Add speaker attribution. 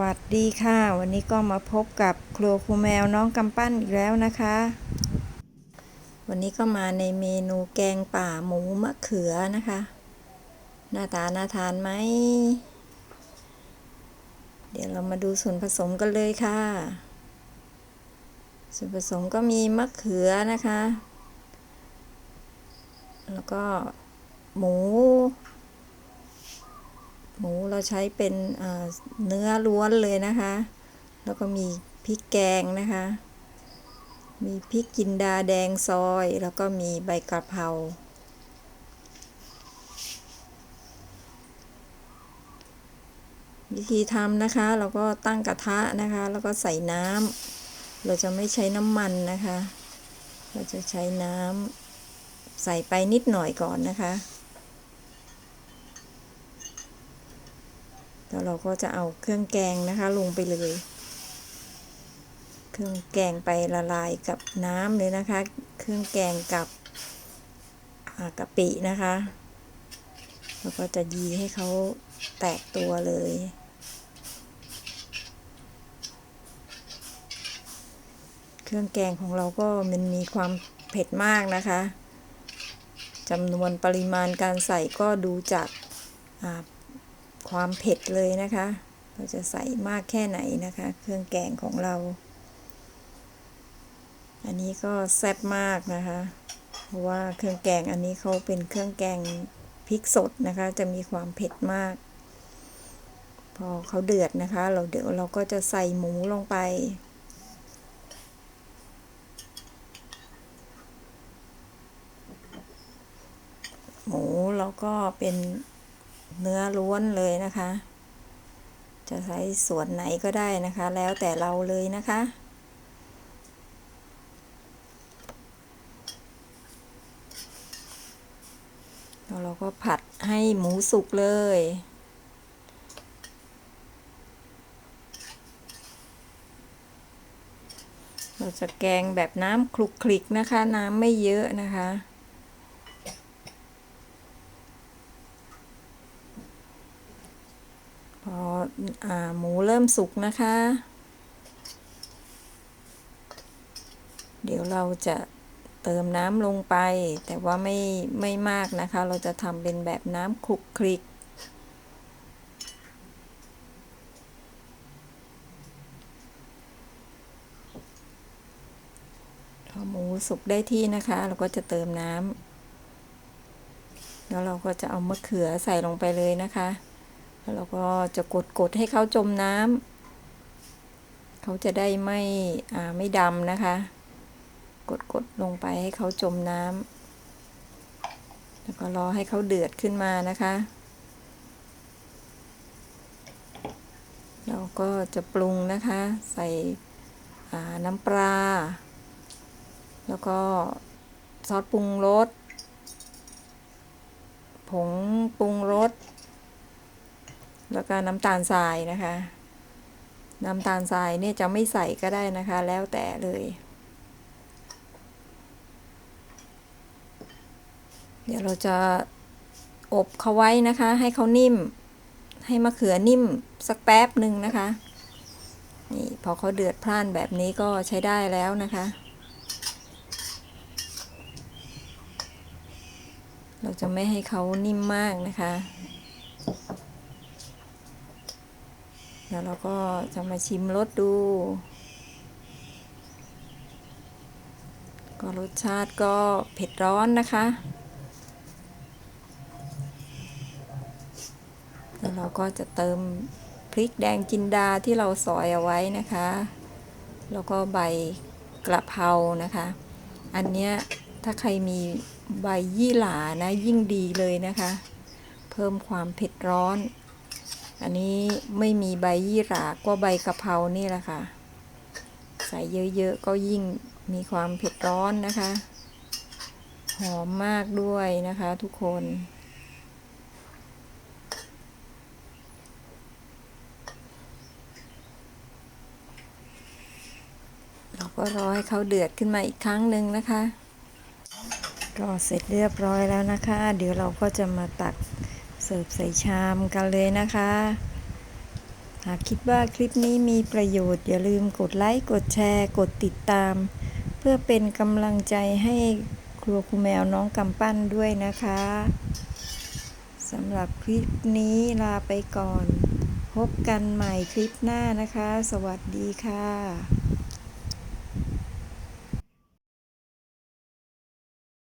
Speaker 1: สวัสดีค่ะ วันนี้ก็มาพบกับครัวครูแมวน้องกำปั้นอีกแล้วนะคะ วันนี้ก็มาในเมนูแกงป่าหมูมะเขือนะคะ หน้าตาน่าทานไหม เดี๋ยวเรามาดูส่วนผสมกันเลยค่ะ ส่วนผสมก็มีมะเขือนะคะ แล้วก็หมู หมูเราใช้เป็นเนื้อล้วนเลยนะคะ แล้วก็มีพริกแกงนะคะ มีพริกจินดาแดงซอย แล้วก็มีใบกระเพราวิธีทำนะคะ เราก็ตั้งกระทะนะคะ แล้วก็ใส่น้ำเราจะไม่ใช้น้ำมันนะคะ เราจะใช้น้ำใส่ไปนิดหน่อยก่อนนะคะ แล้วเราก็จะเอาเครื่องแกงนะคะลงไปเลย เครื่องแกงไปละลายกับน้ำเลยนะคะ เครื่องแกงกับกะปินะคะแล้วก็จะยีให้เขาแตกตัวเลย เครื่องแกงของเราก็มันมีความเผ็ดมากนะคะจำนวนปริมาณการใส่ก็ดูจาก ความเผ็ดเลยนะคะ เราจะใส่มากแค่ไหนนะคะ เครื่องแกงของเรา อันนี้ก็แซ่บมากนะคะ เพราะว่าเครื่องแกงอันนี้เขาเป็นเครื่องแกงพริกสดนะคะ จะมีความเผ็ดมาก พอเขาเดือดนะคะ เราเดี๋ยวเราก็จะใส่หมูลงไปหมูเราก็เป็น เนื้อล้วนเลยนะคะ จะใช้ส่วนไหนก็ได้นะคะ แล้วแต่เราเลยนะคะแล้วเราก็ผัดให้หมูสุกเลย เราจะแกงแบบน้ำคลุกคลิกนะคะ น้ำไม่เยอะนะคะ พออ หมูเริ่มสุกนะคะ เดี๋ยวเราจะเติมน้ำลงไป แต่ว่าไม่ไม่มากนะคะ เราจะทำเป็นแบบน้ำคลุกคลิก พอหมูสุกได้ที่นะคะ เราก็จะเติมน้ำแล้วเราก็จะเอามะเขือใส่ลงไปเลยนะคะ แล้วเราก็จะกดกดให้เขาจมน้ำเขาจะได้ไม่อ่าไม่ดำนะคะ กดกดลงไปให้เขาจมน้ำแล้วก็รอให้เขาเดือดขึ้นมานะคะ เราก็จะปรุงนะคะ ใส่น้ำปลา แล้วก็ซอสปรุงรส ผงปรุงรส แล้วก็น้ำตาลทรายนะคะ น้ำตาลทรายเนี่ยจะไม่ใส่ก็ได้นะคะ แล้วแต่เลย เดี๋ยวเราจะอบเขาไว้นะคะ ให้เขานิ่ม ให้มะเขือนิ่มสักแป๊บหนึ่งนะคะ นี่พอเขาเดือดพล่านแบบนี้ก็ใช้ได้แล้วนะคะเราจะไม่ให้เขานิ่มมากนะคะ แล้ว เราก็จะมาชิมรสดู ก็รสชาติก็เผ็ดร้อนนะคะแล้วเราก็จะเติมพริกแดงจินดาที่เราซอยเอาไว้นะคะ แล้วก็ใบกระเพรานะคะ อันเนี้ยถ้าใครมีใบยี่หร่านะยิ่งดีเลยนะคะ เพิ่มความเผ็ดร้อน อันนี้ไม่มีใบยี่หร่าก็ใบกะเพรานี่แหละค่ะ ใส่เยอะๆก็ยิ่งมีความเผ็ดร้อนนะคะ หอมมากด้วยนะคะทุกคน เราก็รอให้เขาเดือดขึ้นมาอีกครั้งหนึ่งนะคะก็เสร็จเรียบร้อยแล้วนะคะ เดี๋ยวเราก็จะมาตัก เสิร์ฟใส่ชามกันเลยนะคะ หากคิดว่าคลิปนี้มีประโยชน์ อย่าลืมกดไลค์ กดแชร์ กดติดตาม เพื่อเป็นกำลังใจให้ครัวครูแมวน้องกำปั้นด้วยนะคะสำหรับคลิปนี้ลาไปก่อน พบกันใหม่คลิปหน้านะคะ สวัสดีค่ะ